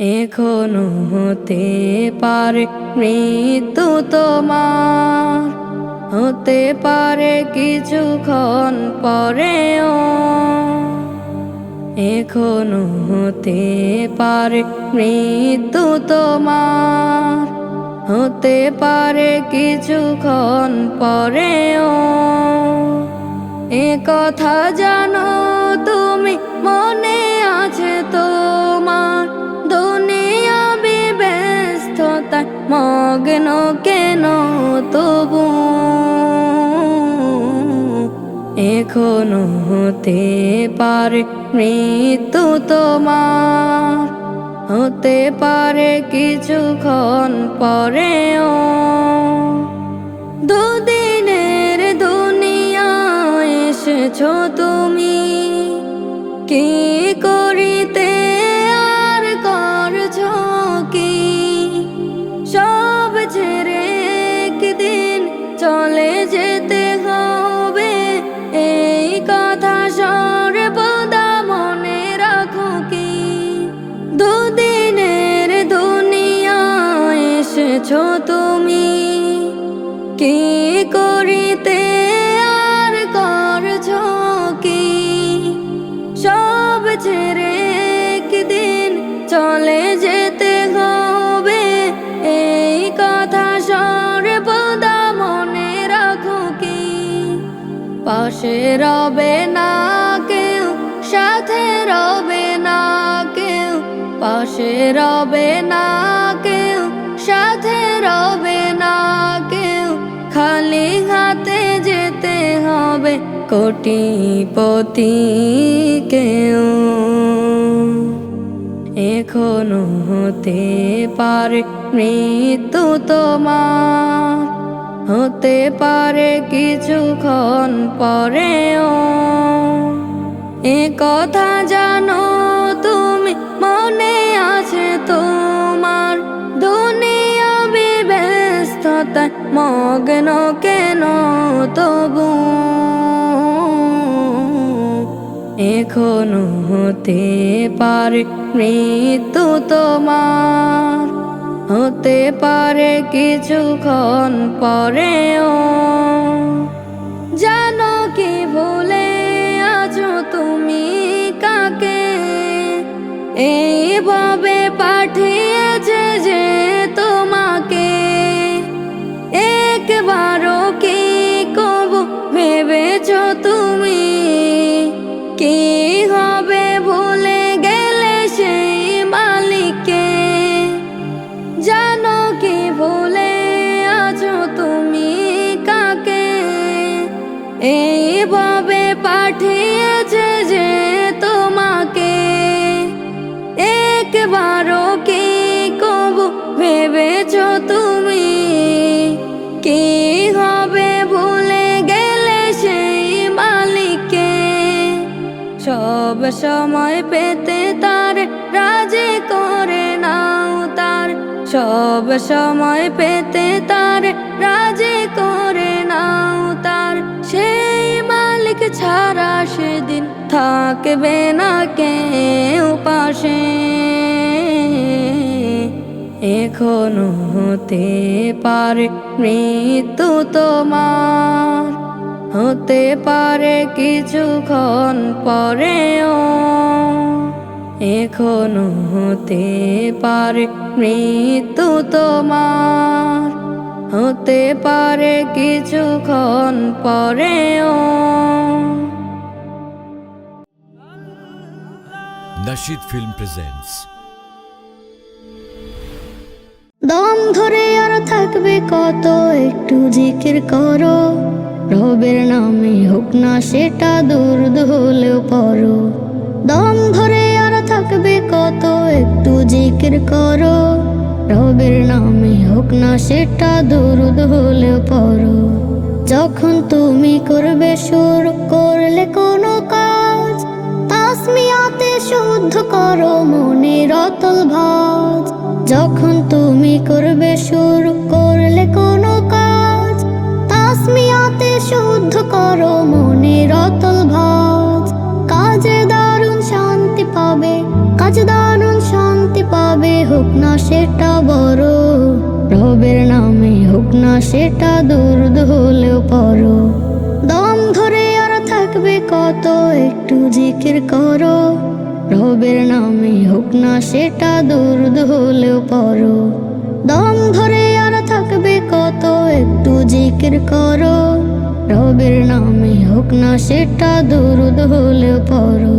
এখনও হতে পারে মৃত্যু তোমার। হতে পারে কিছুক্ষণ পরেও। এখনও হতে পারে মৃত্যু তোমার। হতে পারে কিছুক্ষণ পরেও। এ কথা জানো তুমি মনে এখনও হতে পারে মৃত্যু তোমার। হতে পারে কিছুক্ষণ পরেও। দুদিনের দুনিয়া এসেছ তুমি কি পাশে রবে না কেউ, সাথে রবে না কেউ, পাশে রবে না কেউ, সাথে রবে না কেউ। খালি হাতে যেতে হবে কোটিপতি কেউ। এখনও হতে পারে মৃত্যু তোমার। হতে পারে কিছুক্ষণ পরেও। এ কথা জানো তুমি, মনে আছে তোমার দুনিয়া ব্যস্ততায় মগ্ন কেন তবু? এখনও হতে পারে মৃত্যু তোমার হতে পারে কিছুক্ষণ পরেও। জানো কি ভুলে আজ তুমি কাকে? এইভাবে সময় পেতে তার রাজি করে নাও তার। সব সময় পেতে তার রাজি করে নাও তার। সেই মালিক ছাড়া সেদিন থাকবে না কেউ পাশে। এখনও হতে পারে মৃত্যু তোমার। হতে পারে কিছুক্ষণ পরেও এখনও হতে পারে মৃত্যু তোমার। হতে পারে কিছুক্ষণ পরেও Nashid Film presents দম ধরে আর থাকবে কত? একটু জিকির করো। রবের নামে হোক না সেটা দুর্দ হলেও পড়ো। দম ধরে আর থাকবে কত, একটু জিকির করো। রবের নামে হোক না সেটা দুর্দ হলেও পড়ো। যখন তুমি করবে সুর, করলে কোনো কাজ, তাসমিয়াতে শুদ্ধ করো মনের অতল ভাজ। যখন তুমি করবে সুর করো মনের অতল ভাজ। কাজে দারুণ শান্তি পাবে, কাজ দারুণ শান্তি পাবে, হোক না সেটা বড়। রবের নামে হোক না সেটা দুর্দ হলেও পর। দম ধরে আর থাকবে কত, একটু জিকির করো। রবের নামে হোক না সেটা দুর্দ হলেও পর। দম ধরে আর থাকবে কত, একটু জিকির করো। রবের নামে হোক না সেটা দুরুদ হলেও পড়ো।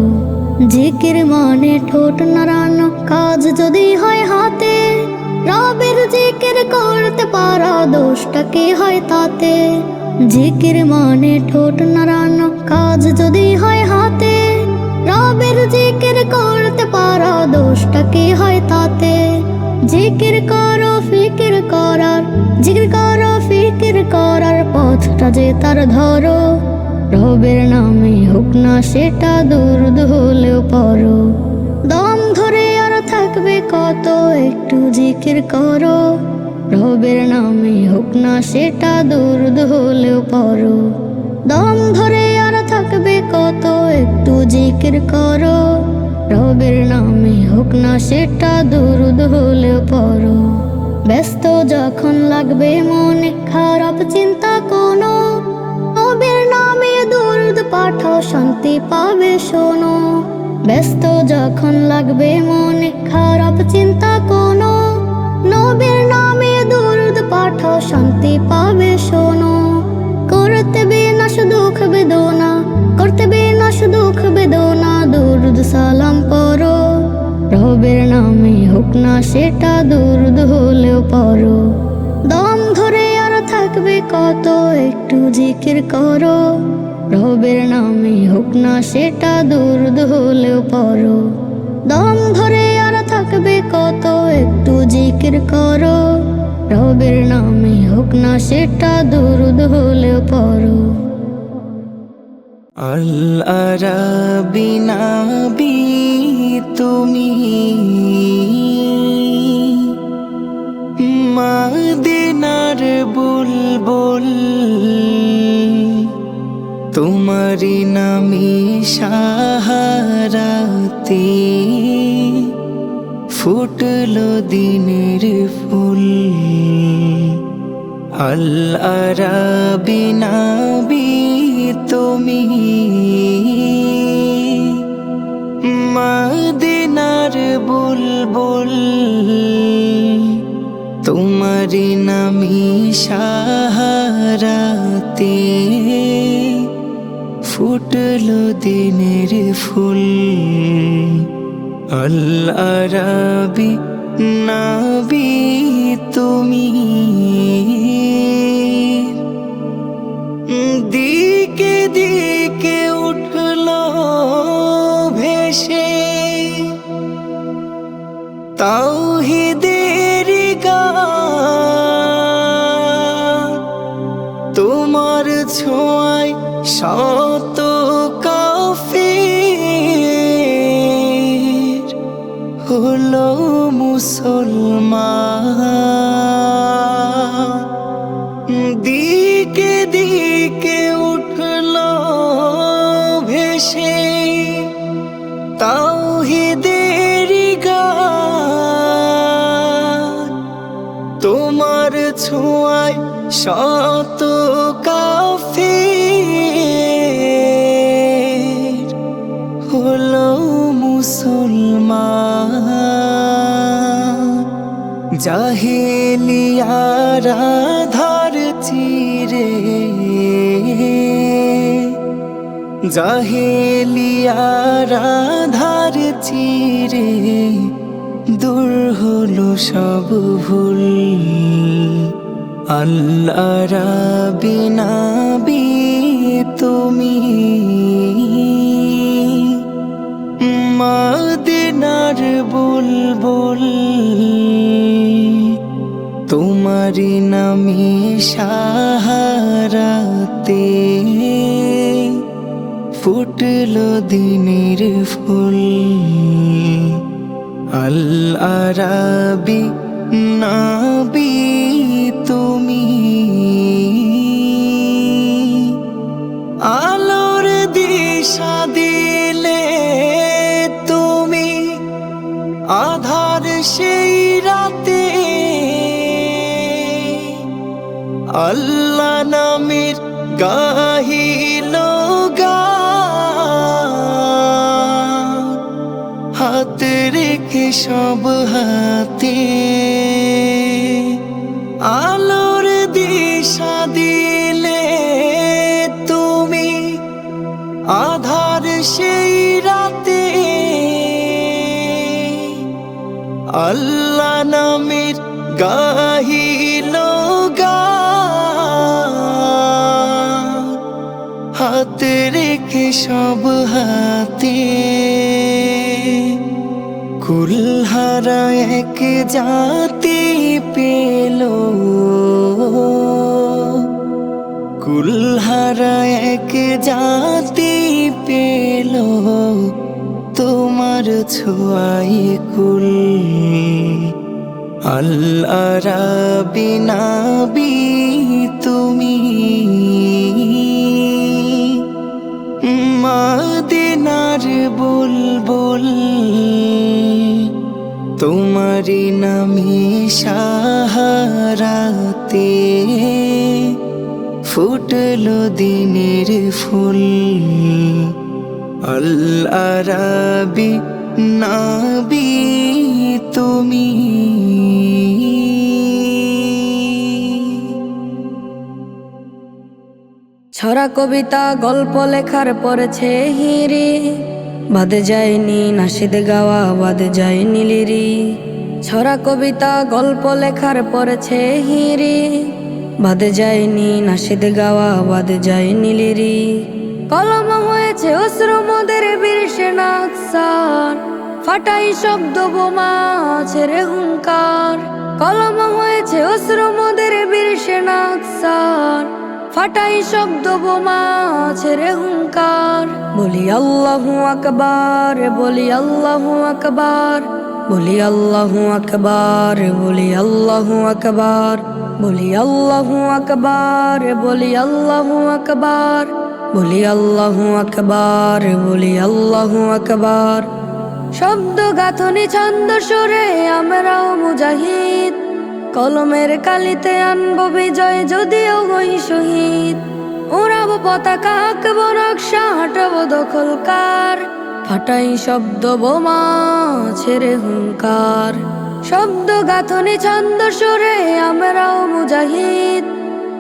জিকির মানে ঠোঁট নাড়ানো কাজ যদি হয় হাতে, রবের জিকির করতে পারা দোষটা কি হয় তাতে? জিকির মানে ঠোঁট নাড়ানো কাজ যদি হয় হাতে, রবের জিকির করতে পারা দোষটা কি হয় তাতে? জিকির করো, ফিকির করার, জিকির করো, ফিকির করার পথটা যে তার ধরো। রবের নামে হোক না সেটা দুর্দ হলেও পড়ো। দম ধরে আর থাকবে কত, একটু জিকির করো। রবের নামে হোক না সেটা দুর্দ হলেও পড়ো। দম ধরে আর থাকবে কত, একটু জিকির করো। রবের নামে হোক না সেটা, দুরুদ হলেও পড়ো। ব্যস্ত যখন লাগবে মনে খারাপ চিন্তা কোনো। রবের নামে দুরুদ পাঠাও, শান্তি পাবে, শোনো। ব্যস্ত যখন লাগবে মনে খারাপ চিন্তা কোনো। নবীর নামে দুরুদ পাঠাও, শান্তি পাবে, শোনো। করতে বিনাশ দুঃখ বেদনা, করতে বিনাশ দুঃখ বেদনা, দুরুদ সালাম রবের নামে হোক না সেটা দুরুদ হলেও পড়ো দম ধরে আর থাকবে কত, একটু জিকির করো। রবের নামে হোক না সেটা দুরুদ হলেও পড়ো দম ধরে আর থাকবে কত, একটু জিকির করো। রবের নামে হোক না সেটা দুরুদ হলেও পড়ো আল আরাবিনাবি তুমি মাদিনার বুলবুল তোমারি নামি সাহারাতে ফুটলো দিনের ফুল। আল তুমি মদিনার বুলবুল তোমারি নামি সাহারাতে ফুটলো দিনের ফুল। আল আরাবি নাবি তুমি। তাওহিদের গান। তোমার ছোঁয়ায় শত কাফির হলো মুসলমান। দিকে দিকে উঠল ভেসে তাওহিদের শত কাফির হলো মুসলমান। জাহেলিয়ারা ধার চিরে। জাহেলিয়ারা ধার চিরে দূর হলো সব ভুল। আল্লাহ বিনাবি তুমি। মদিনার বুলবুল তোমারি নামে সাহারাতে ফুটলো দিনের ফুল। আল আরাবি নাবি আল্লাহ নামের গাহিল। হাতে রেখে সব হাতে আলোর দিশা দিলে তুমি আধার সেই রাতে আল্লাহ নামের গাহিল সব হাতে। কুলহারা এক জাতি পেল। কুলহারা এক জাতি পেল। তোমার ছোঁয়াই কুল আল্লাহ বিনাবি তুমি নামে সাহারাতে ফুটলো দিনের ফুল। আল আরাবি নাবি তুমি। ছড়া কবিতা, গল্প লেখার পড়েছে হিরি বাদে যায়নি নাসিদ গাওয়া, বাদে যায়নি লিরি। ছড়া কবিতা, গল্প লেখার পড়েছে হিরি বাদে যায়নি নাসিদ গাওয়া, বাদে যায়নি লিরি কলম হয়েছে অশ্রু মোদের বীরসে নাকসার। ফাটাই শব্দ বোমা, ছেড়ে হুঙ্কার। কলম হয়েছে অশ্রু মোদের বীরসে নাকসার। ফাটাই শব্দ বোমা, ছেড়ে হুঙ্কার। বলি আল্লাহু আকবার, বলি আল্লাহু আকবার। বলি আল্লাহু আকবার, বলি আল্লাহু আকবার, বলি আল্লাহু আকবার, বলি আল্লাহু আকবার, বলি আল্লাহু আকবার, বলি আল্লাহু আকবার। শব্দ গাথনি ছন্দ সুরে আমরাও মুজাহিদ, কলমের কালিতে আনব বিজয় যদিও হই শহীদ। উড়াবো পতাকা, আঁকবো নকশা, হাঁটাবো দখলকার ফাটাই শব্দ বোমা, ছেড়ে হুঙ্কার। শব্দ গাথনি, ছন্দ সুরে আমরাও মুজাহিদ।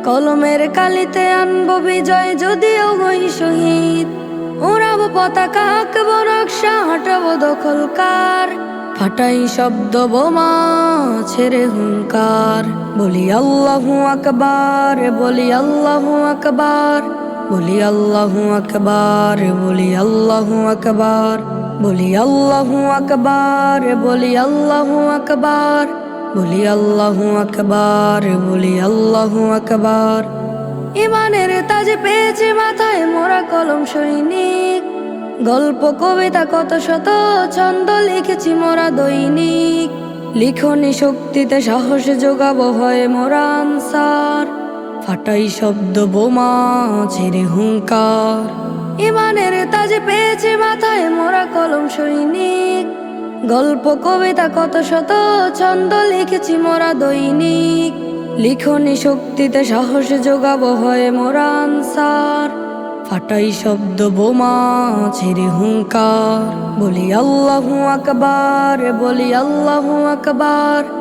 কলমের কালিতে আনব বিজয়, যদিও হই শহীদ। উড়াবো পতাকা, আঁকবো নকশা, হাঁটাবো দখলকার ফাটাই শব্দ বোমা, ছেড়ে হুঙ্কার। বলি আল্লাহু আকবার, বলি আল্লাহু আকবার। বলি আল্লাহু আকবার, বলি আল্লাহু আকবার, বলি আল্লাহু আকবার, বলি আল্লাহু আকবার, বলি আল্লাহ আকবার, বলি আল্লাহু আকবার। ইমানের তাজ পেয়েছে মাথায়, মোরা কলম সৈনিক। গল্প, কবিতা, কত শত ছন্দ লিখেছি মোরা দৈনিক। লিখনি শক্তিতে সাহস যোগাবো হয় মোরা আনসার। ফাটাই শব্দ বোমা ছেড়ে হুঙ্কার। ইমানের তাজ পেয়েছে মাথায় মোরা কলম সৈনিক। গল্প, কবিতা কত শত ছন্দ লিখেছি মোরা দৈনিক। লিখনি শক্তিতে সাহস যোগাবো হয় মোরা আনসার। ফাটাই শব্দ বোমা ছেড়ে হুঙ্কার। বলি আল্লাহু আকবার, বলি আল্লাহু আকবার।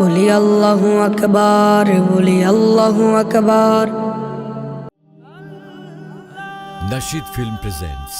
বলি আল্লাহ আকবার বলি আল্লাহ আকবার। Nashid Film presents